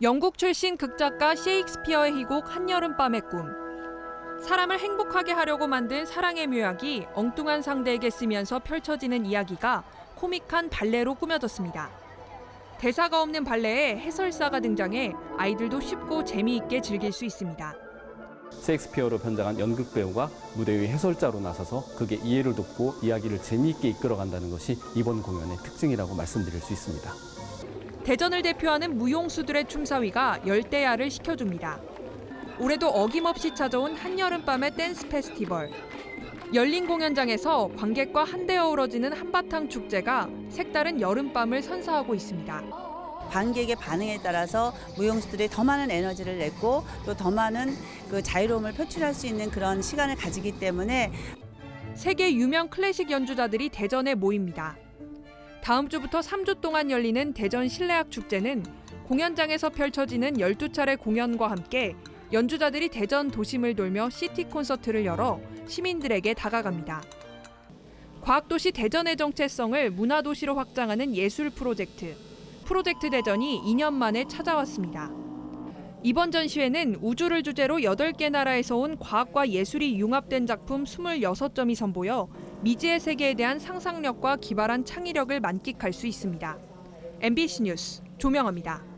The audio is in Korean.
영국 출신 극작가 셰익스피어의 희곡 한여름밤의 꿈. 사람을 행복하게 하려고 만든 사랑의 묘약이 엉뚱한 상대에게 쓰면서 펼쳐지는 이야기가 코믹한 발레로 꾸며졌습니다. 대사가 없는 발레에 해설사가 등장해 아이들도 쉽고 재미있게 즐길 수 있습니다. 셰익스피어로 변장한 연극 배우가 무대 위 해설자로 나서서 극의 이해를 돕고 이야기를 재미있게 이끌어간다는 것이 이번 공연의 특징이라고 말씀드릴 수 있습니다. 대전을 대표하는 무용수들의 춤사위가 열대야를 시켜줍니다. 올해도 어김없이 찾아온 한여름밤의 댄스 페스티벌. 열린 공연장에서 관객과 한데 어우러지는 한바탕 축제가 색다른 여름밤을 선사하고 있습니다. 관객의 반응에 따라서 무용수들이 더 많은 에너지를 냈고 또 더 많은 그 자유로움을 표출할 수 있는 그런 시간을 가지기 때문에 세계 유명 클래식 연주자들이 대전에 모입니다. 다음 주부터 3주 동안 열리는 대전 실내악 축제는 공연장에서 펼쳐지는 12차례 공연과 함께 연주자들이 대전 도심을 돌며 시티 콘서트를 열어 시민들에게 다가갑니다. 과학도시 대전의 정체성을 문화도시로 확장하는 예술 프로젝트. 프로젝트 대전이 2년 만에 찾아왔습니다. 이번 전시회는 우주를 주제로 8개 나라에서 온 과학과 예술이 융합된 작품 26점이 선보여 미지의 세계에 대한 상상력과 기발한 창의력을 만끽할 수 있습니다. MBC 뉴스 조명아입니다.